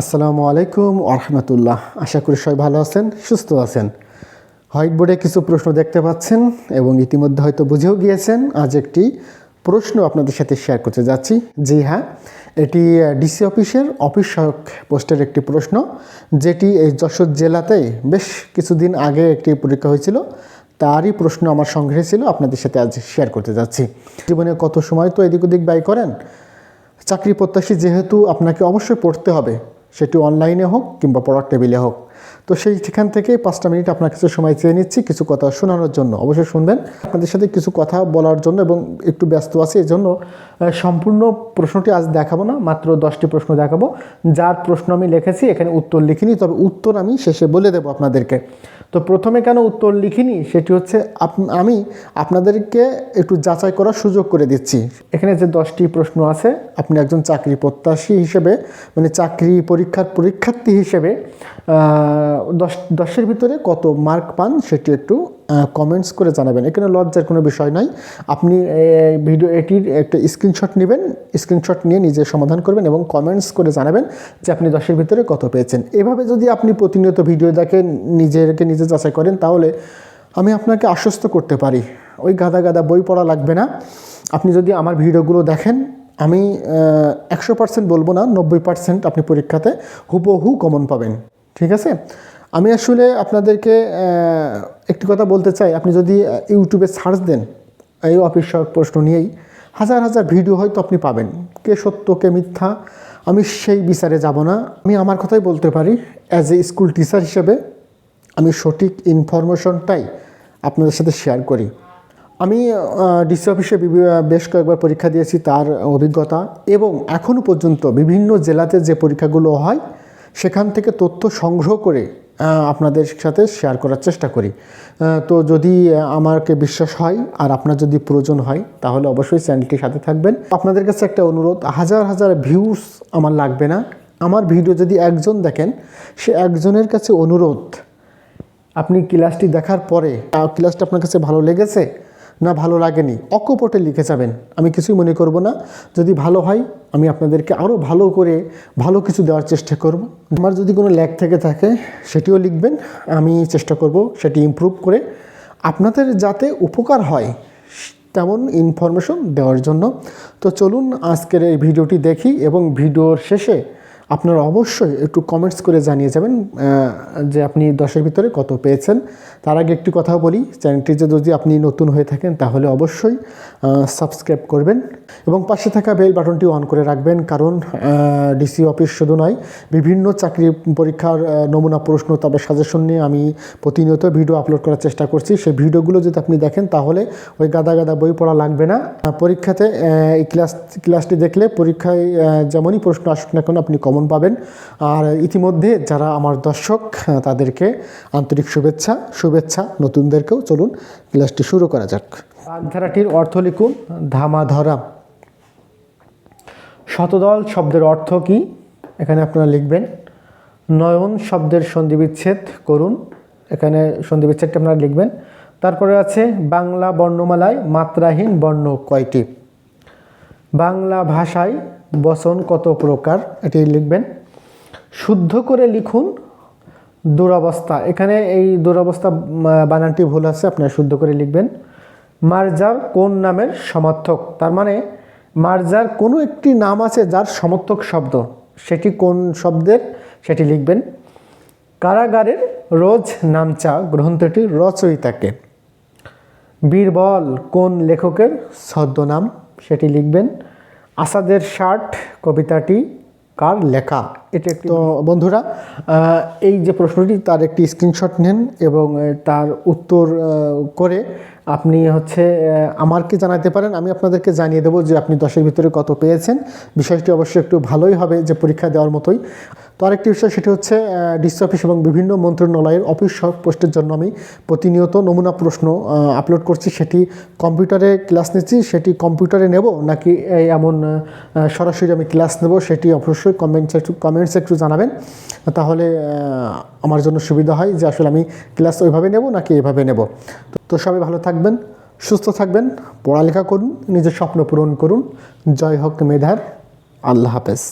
আসসালামু আলাইকুম আরহামতুল্লাহ আশা করি সবাই ভালো আছেন, সুস্থ আছেন। হোয়াইট বোর্ডে কিছু প্রশ্ন দেখতে পাচ্ছেন এবং ইতিমধ্যে হয়তো বুঝেও গিয়েছেন। আজ একটি প্রশ্ন আপনাদের সাথে শেয়ার করতে যাচ্ছি। জি হ্যাঁ এটি ডিসি অফিসের অফিস সহায়ক পোস্টের একটি প্রশ্ন, যেটি এই যশোর জেলাতে বেশ কিছুদিন আগে একটি পরীক্ষা হয়েছিল। তারই প্রশ্ন আমার সংগ্রহে ছিল, আপনাদের সাথে আজ শেয়ার করতে যাচ্ছি। জীবনে কত সময় তো এদিক ওদিক ব্যয় করেন? চাকরি প্রত্যাশী যেহেতু আপনাকে অবশ্যই পড়তে হবে সেটি অনলাইনে হোক কিংবা পড়ার টেবিলে হোক। তো সেই সেখান থেকে পাঁচটা মিনিট আপনার কাছে সময় চেয়ে নিচ্ছি কিছু কথা শোনানোর জন্য। অবশ্যই শুনবেন। আপনাদের সাথে কিছু কথা বলার জন্য এবং একটু ব্যস্ত আছি এই জন্য সম্পূর্ণ প্রশ্নটি আজ দেখাবো না, মাত্র দশটি প্রশ্ন দেখাবো। যার প্রশ্ন আমি লিখেছি, এখানে উত্তর লিখিনি, তবে উত্তর আমি শেষে বলে দেবো আপনাদেরকে। তো প্রথমে কেন উত্তর লিখিনি? সেটি হচ্ছে আপ- আমি আপনাদেরকে একটু যাচাই করার সুযোগ করে দিচ্ছি। এখানে যে দশটি প্রশ্ন আছে, আপনি একজন চাকরি প্রত্যাশী হিসেবে মানে চাকরি পরীক্ষার পরীক্ষার্থী হিসেবে দশ, দশের ভিতরে কত মার্ক পান সেটি একটু কমেন্টস করে জানাবেন। এখানে লজ্জার কোনো বিষয় নাই। আপনি ভিডিও এটির একটা স্ক্রিনশট নেবেন স্ক্রিনশট নিয়ে নিজে সমাধান করবেন এবং কমেন্টস করে জানাবেন যে আপনি দশের ভিতরে কত পেয়েছেন। এভাবে যদি আপনি প্রতিনিয়ত ভিডিও দেখেন, নিজেকে নিজে যাচাই করেন, তাহলে আমি আপনাকে আশ্বস্ত করতে পারি। ওই গাদা গাদা বই পড়া লাগবে না। আপনি যদি আমার ভিডিওগুলো দেখেন, আমি একশো পার্সেন্ট বলব না, নব্বই পার্সেন্ট আপনি পরীক্ষাতে হুবহু কমন পাবেন। ঠিক আছে? আমি আসলে আপনাদেরকে একটি কথা বলতে চাই। আপনি যদি ইউটিউবে সার্চ দেন, এই অফিস প্রশ্ন নিয়েই, হাজার হাজার ভিডিও হয়তো আপনি পাবেন। কে সত্য, কে মিথ্যা, আমি সেই বিচারে যাব না। আমি আমার কথাই বলতে পারি অ্যাজ এ স্কুল টিচার হিসেবে, আমি সঠিক ইনফরমেশনটাই আপনাদের সাথে শেয়ার করি। আমি ডিসি অফিসে বেশ কয়েকবার পরীক্ষা দিয়েছি তার অভিজ্ঞতা এবং এখনও পর্যন্ত বিভিন্ন জেলাতে যে পরীক্ষাগুলো হয় সেখান থেকে তথ্য সংগ্রহ করে আপনাদের সাথে শেয়ার করার চেষ্টা করি। তো যদি আমাকে বিশ্বাস হয় আর আপনার যদি প্রয়োজন হয়, তাহলে অবশ্যই চ্যানেলটির সাথে থাকবেন। আপনাদের কাছে একটা অনুরোধ, হাজার হাজার ভিউস আমার লাগবে না। আমার ভিডিও যদি একজন দেখেন, সে একজনের কাছে অনুরোধ, আপনি ক্লাসটি দেখার পরে ক্লাসটা আপনার কাছে ভালো লেগেছে না ভালো লাগেনি। অকপটে লিখে যাবেন। আমি কিছুই মনে করব না। যদি ভালো হয়, আমি আপনাদেরকে আরও ভালো করে ভালো কিছু দেওয়ার চেষ্টা করব। আমার যদি কোনো ল্যাগ থেকে থাকে, সেটিও লিখবেন। আমি চেষ্টা করব সেটি ইমপ্রুভ করে আপনাদের যাতে উপকার হয়, তেমন ইনফরমেশন দেওয়ার জন্য। তো চলুন আজকের এই ভিডিওটি দেখি এবং ভিডিওর শেষে আপনারা অবশ্যই একটু কমেন্টস করে জানিয়ে যাবেন যে আপনি দশের ভিতরে কত পেয়েছেন। তার আগে একটি কথা বলি চ্যানেলটিতে যদি আপনি নতুন হয়ে থাকেন, তাহলে অবশ্যই সাবস্ক্রাইব করবেন এবং পাশে থাকা বেল বাটনটি অন করে রাখবেন, কারণ ডিসি অফিস শুধু নয়, বিভিন্ন চাকরি পরীক্ষার নমুনা প্রশ্ন তারপর সাজেশন নিয়ে আমি প্রতিনিয়ত ভিডিও আপলোড করার চেষ্টা করছি। সেই ভিডিওগুলো যদি আপনি দেখেন, তাহলে ওই গাদা গাদা বই পড়া লাগবে না। পরীক্ষাতে এই ক্লাস ক্লাসটি দেখলে পরীক্ষায় যেমনই প্রশ্ন আসুক না কেন, আপনি কমন পাবেন। আর ইতিমধ্যে যারা আমার দর্শক তাদেরকে আন্তরিক শুভেচ্ছা শুভেচ্ছা নতুনদেরকেও চলুন ক্লাসটি শুরু করা যাক। বাগধারাটির অর্থ লিখুন, ধামাধরা। শতদল শব্দের অর্থ কি? এখানে আপনারা লিখবেন, নয়ন শব্দের সন্ধিবিচ্ছেদ করুন। এখানে সন্ধিবিচ্ছেদটা আপনারা লিখবেন। তারপরে আছে, বাংলা বর্ণমালায় মাত্রাহীন বর্ণ কয়টি? বাংলা ভাষায় বচন কত প্রকার? এটি লিখবেন। শুদ্ধ করে লিখুন দুরবস্থা। এখানে এই দুরবস্থা বানানটি ভুল আছে, আপনারা শুদ্ধ করে লিখবেন। মার্জার কোন নামের সমর্থক? তার মানে মার্জার কোনো একটি নাম আছে যার সমর্থক শব্দ। সেটি কোন শব্দের? সেটি লিখবেন। কারাগারের রোজ নামচা গ্রন্থটি রচয়িতাকে। বীরবল কোন লেখকের ছদ্মনাম? সেটি লিখবেন। আসাদের শার্ট কবিতাটি কার লেখা? এটা তো বন্ধুরা এই যে প্রশ্নটি, তার একটি স্ক্রিনশট নেন এবং তার উত্তর করে আপনি হচ্ছে আমারকে জানাতে পারেন। আমি আপনাদেরকে জানিয়ে দেবো যে আপনি দশের ভিতরে কত পেয়েছেন। বিষয়টি অবশ্যই একটু ভালোই হবে যে পরীক্ষা দেওয়ার মতোই। তো আরেকটি বিষয় সেটি হচ্ছে ডিসি অফিস এবং বিভিন্ন মন্ত্রণালয়ের অফিস পোস্টের জন্য আমি প্রতিনিয়ত নমুনা প্রশ্ন আপলোড করছি। সেটি কম্পিউটারে ক্লাস নিচ্ছি, সেটি কম্পিউটারে নেব নাকি এমন সরাসরি আমি ক্লাস নেব সেটি অবশ্যই কমেন্টস একটু কমেন্টস একটু জানাবেন। তাহলে আমার জন্য সুবিধা হয় যে আসলে আমি ক্লাস ওইভাবে নেব নাকি এভাবে নেব। তো সবাই ভালো থাকবেন, সুস্থ থাকবেন, পড়ালেখা করুন, নিজের স্বপ্ন পূরণ করুন। জয় হোক মেধার, আল্লাহ হাফেজ।